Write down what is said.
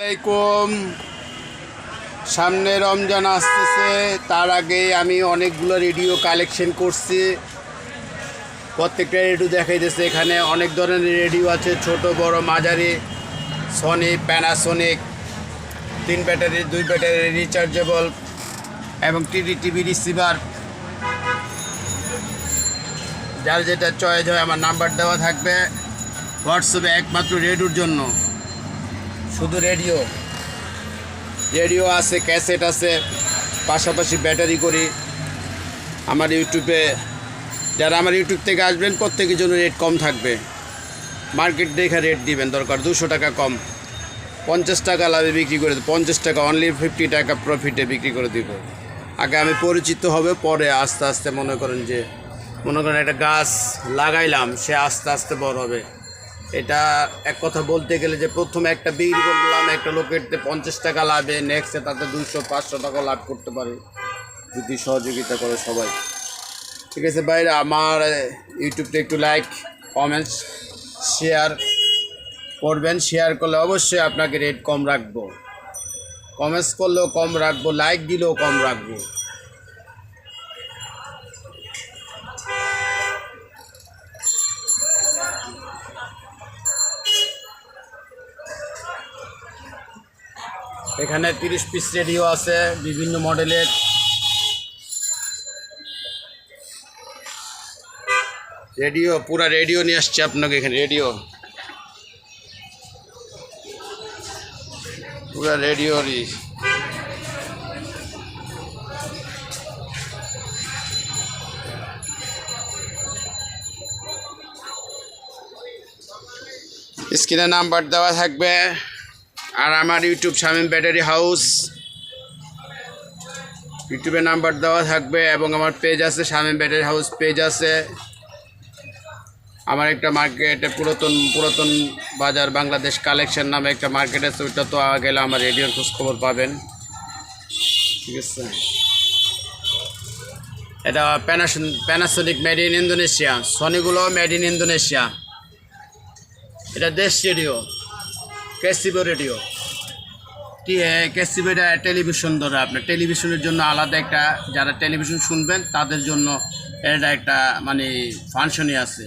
আলাইকুম। সামনে রমজান আসতেছে, তার আগে আমি অনেকগুলো রেডিও কালেকশন করছি। প্রত্যেকটা রেডিও দেখাই দেখাইতেছে এখানে। অনেক ধরনের রেডিও আছে, ছোট, বড়, মাঝারি সনি প্যানাসোনিক তিন ব্যাটারি দুই ব্যাটারি রিচার্জেবল এবং টিভি টিভি রিসিভার যার যেটা চয়েস হয়, আমার নাম্বার দেওয়া থাকবে। হোয়াটসঅ্যাপে একমাত্র রেডিওর জন্য। শুধু রেডিও। রেডিও আছে, ক্যাসেট আছে, পাশাপাশি ব্যাটারি করি। আমার ইউটিউবে, যারা আমার ইউটিউব থেকে আসবেন, প্রত্যেকের জন্য রেট কম থাকবে। মার্কেট দেখে রেট দিবেন, দরকার দুশো টাকা কম। পঞ্চাশ টাকা লাভে বিক্রি করে দেব, পঞ্চাশ টাকা অনলি ফিফটি টাকা প্রফিটে বিক্রি করে দিব। আগে আমি পরিচিত হবে, পরে আস্তে আস্তে মনে করেন যে, মনে করেন একটা গাছ লাগাইলাম, সে আস্তে আস্তে বড় হবে। এটা এক কথা বলতে গেলে যে প্রথমে একটা বিক্রি করলাম, একটা লোকের তে পঞ্চাশ টাকা লাভে নেক্সটে তাতে দুশো পাঁচশো টাকা লাভ করতে পারে। যদি সহযোগিতা করে সবাই। ঠিক আছে বাইরে আমার ইউটিউবটা একটু লাইক কমেন্টস শেয়ার করবেন। শেয়ার করলে অবশ্যই আপনাকে রেট কম রাখব। কমেন্টস করলেও কম রাখব লাইক দিলেও কম রাখব। এখানে তিরিশ পিস রেডিও আছে, বিভিন্ন মডেলের রেডিও পুরা রেডিও নিয়ে আসছে আপনাকে এখানে রেডিও পুরা রেডিওরই স্ক্রিনে নাম্বার দেওয়া থাকবে। আর আমার ইউটিউব শামিম ব্যাটারি হাউস। ইউটিউবে নাম্বার দেওয়া থাকবে এবং আমার পেজ আছে, শামিম ব্যাটারি হাউস পেজ আছে। আমার একটা মার্কেট পুরাতন পুরাতন বাজার, বাংলাদেশ কালেকশন নামে একটা মার্কেট আছে, ওইটা তো গেলে আমার রেডিওর খোঁজ খবর পাবেন। ঠিক আছে? এটা Panasonic Panasonic made in Indonesia সনিগুলো made in Indonesia এটা দেশ রেডিও ক্যাসিবো রেডিও। ক্যাসিবো এটা টেলিভিশন ধরে আপনার টেলিভিশনের জন্য আলাদা একটা, যারা টেলিভিশন শুনবেন, তাদের জন্য এটা একটা মানে ফাংশনই আছে।